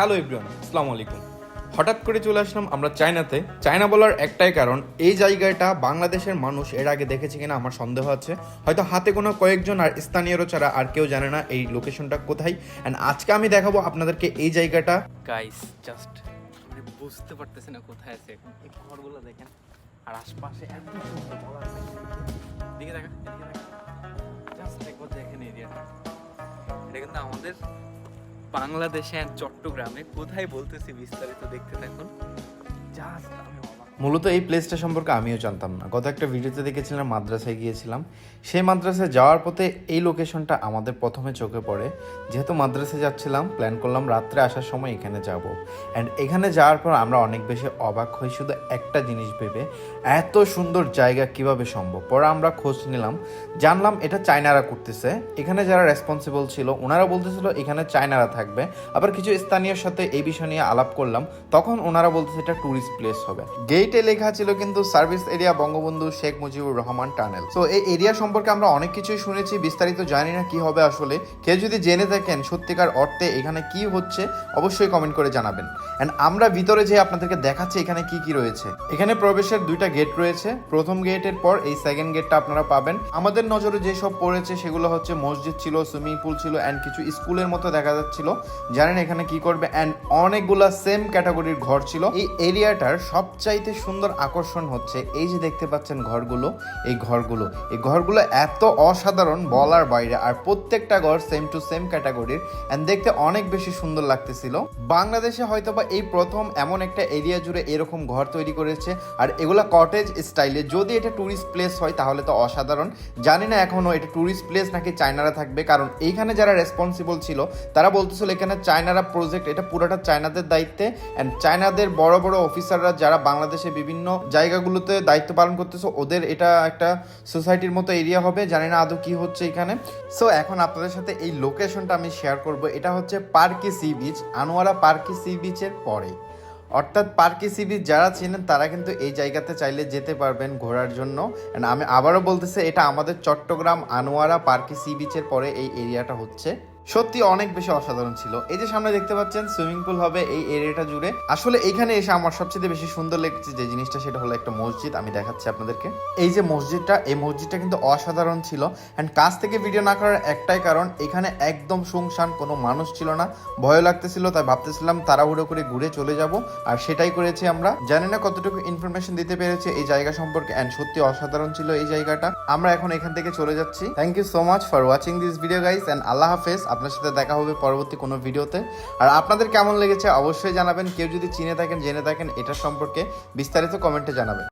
Hello Ibran আসসালামু আলাইকুম হঠাৎ করে চলে আসলাম আমরা চায়নাতে। চায়না বলার একটাই কারণ, এই জায়গাটা বাংলাদেশের মানুষ এর আগে দেখেছে কিনা আমার সন্দেহ আছে। হয়তো হাতে কোনো কয়েকজন আর স্থানীয়রা ছাড়া আর কেউ জানে না এই লোকেশনটা কোথায়। অ্যান্ড আজকে আমি দেখাবো আপনাদেরকে এই জায়গাটা। গাইস জাস্ট মানে বুঝতে পারতেছি না কোথায় আছে এখন। এই ঘরগুলো দেখেন, আর আশপাশে এত সুন্দর নেই। দিকে দেখা, এদিকে দেখা। জাস্ট একবার দেখেন এরিয়াটা। এটা কিন্তু আমাদের বাংলাদেশে চট্টগ্রামে কোথায় বলতেছি বিস্তারিত দেখতে থাকুন। জাস্ট মূলত এই প্লেসটা সম্পর্কে আমিও জানতাম না। গত একটা ভিডিওতে দেখেছিলাম, মাদ্রাসায় গিয়েছিলাম। সেই মাদ্রাসায় যাওয়ার পথে এই লোকেশনটা আমাদের প্রথমে চোখে পড়ে। যেহেতু মাদ্রাসায় যাচ্ছিলাম প্ল্যান করলাম রাত্রে আসার সময় এখানে যাব। অ্যান্ড এখানে যাওয়ার পর আমরা অনেক বেশি অবাক হই, শুধু একটা জিনিস ভেবে। এত সুন্দর জায়গা কীভাবে সম্ভব? পরে আমরা খোঁজ নিলাম। জানলাম এটা চায়নারা করতেছে। এখানে যারা রেসপন্সিবল ছিল ওনারা বলতেছিল এখানে চায়নারা থাকবে। আবার কিছু স্থানীয়র সাথে এই বিষয় নিয়ে আলাপ করলাম। তখন ওনারা বলতেছে এটা ট্যুরিস্ট প্লেস হবে। গেটে লেখা ছিল কিন্তু service area Bangabandhu Sheikh Mujibur Rahman tunnel তো এই এরিয়া সম্পর্কে আমরা অনেক কিছুই শুনেছি, বিস্তারিত জানি না কি হবে আসলে। কেউ যদি জেনে থাকেন সত্যিকার অর্থে এখানে কি হচ্ছে, অবশ্যই কমেন্ট করে জানাবেন। এন্ড আমরা ভিতরে যে আপনাদেরকে দেখাচ্ছি এখানে কি কি রয়েছে। এখানে প্রবেশের দুইটা গেট রয়েছে। প্রথম গেটের পর এই সেকেন্ড গেটটা আপনারা পাবেন। আমাদের নজরে যেসব পড়েছে সেগুলো হচ্ছে মসজিদ ছিল সুইমিং পুল ছিল অ্যান্ড কিছু স্কুলের মতো দেখা যাচ্ছিল। জানেন এখানে কি করবে? অ্যান্ড অনেকগুলা সেম ক্যাটাগরির ঘর ছিল। এই এরিয়াটার সবচাইতে সুন্দর আকর্ষণ হচ্ছে। এই যে দেখতে পাচ্ছেন ঘরগুলো, এই ঘরগুলো এই ঘরগুলো এত অসাধারণ বলার বাইরে আর প্রত্যেকটা ঘর সেম টু সেম ক্যাটাগরির অ্যান্ড দেখতে অনেক বেশি সুন্দর লাগতেছিল। বাংলাদেশে হয়তোবা এই প্রথম এমন একটা এরিয়া জুড়ে এরকম ঘর তৈরি করেছে আর এগুলা কটেজ স্টাইলে যদি এটা ট্যুরিস্ট প্লেস হয় তাহলে তো অসাধারণ। জানি না এখনও এটা ট্যুরিস্ট প্লেস নাকি চায়নারা থাকবে, কারণ এইখানে যারা রেসপন্সিবল ছিল, তারা বলতেছিল এখানে চায়নারা প্রজেক্ট এটা পুরোটা চায়নাদের দায়িত্বে। অ্যান্ড চায়নাদের বড় বড় অফিসাররা যারা বাংলাদেশে বিভিন্ন জায়গাগুলোতে দায়িত্ব পালন করতেছে। ওদের এটা একটা সোসাইটির মতো এরিয়া হবে, জানি না আদৌ কি হচ্ছে এখানে। সো এখন আপনাদের সাথে এই লোকেশনটা আমি শেয়ার করব। এটা হচ্ছে Parki sea beach, Anwara Parki sea বিচের পরে। অর্থাৎ পার্কি সি বিচ যারা ছিলেন তারা কিন্তু এই জায়গাতে চাইলে যেতে পারবেন ঘোরার জন্য। And আমি আবারও বলতেছি, এটা আমাদের চট্টগ্রাম আনোয়ারা পার্কি সি বিচের পরে এই এরিয়াটা হচ্ছে। সত্যি অনেক বেশি অসাধারণ ছিল। এই যে সামনে দেখতে পাচ্ছেন, সুইমিং পুল হবে এই এরিয়াটা জুড়ে। আসলে এখানে এসে আমার সবচেয়ে বেশি সুন্দর লেগেছে যে জিনিসটা, সেটা হলো একটা মসজিদ। আমি দেখাচ্ছি আপনাদেরকে। এই যে মসজিদটা, এই মসজিদটা কিন্তু অসাধারণ ছিল। অ্যান্ড কাছ থেকে ভিডিও না করার একটাই কারণ, এখানে একদম শুনশান কোনো মানুষ ছিল না। ভয় লাগতেছিল, তাই ভাবতেছিলাম তাড়াহুড়ো করে ঘুরে চলে যাব। আর সেটাই করেছি আমরা। জানি না কতটুকু ইনফরমেশন দিতে পেরেছি এই জায়গা সম্পর্কে। অ্যান্ড সত্যি অসাধারণ ছিল এই জায়গাটা। আমরা এখন এখান থেকে চলে যাচ্ছি। Thank you so much for watching this video guys and আল্লাহ হাফেজ। আপনার সাথে দেখা হবে পরবর্তী কোনো ভিডিওতে। আর আপনাদের কেমন লেগেছে অবশ্যই জানাবেন। কেউ যদি চিনে থাকেন, জেনে থাকেন, এটা সম্পর্কে বিস্তারিত কমেন্টে জানাবেন।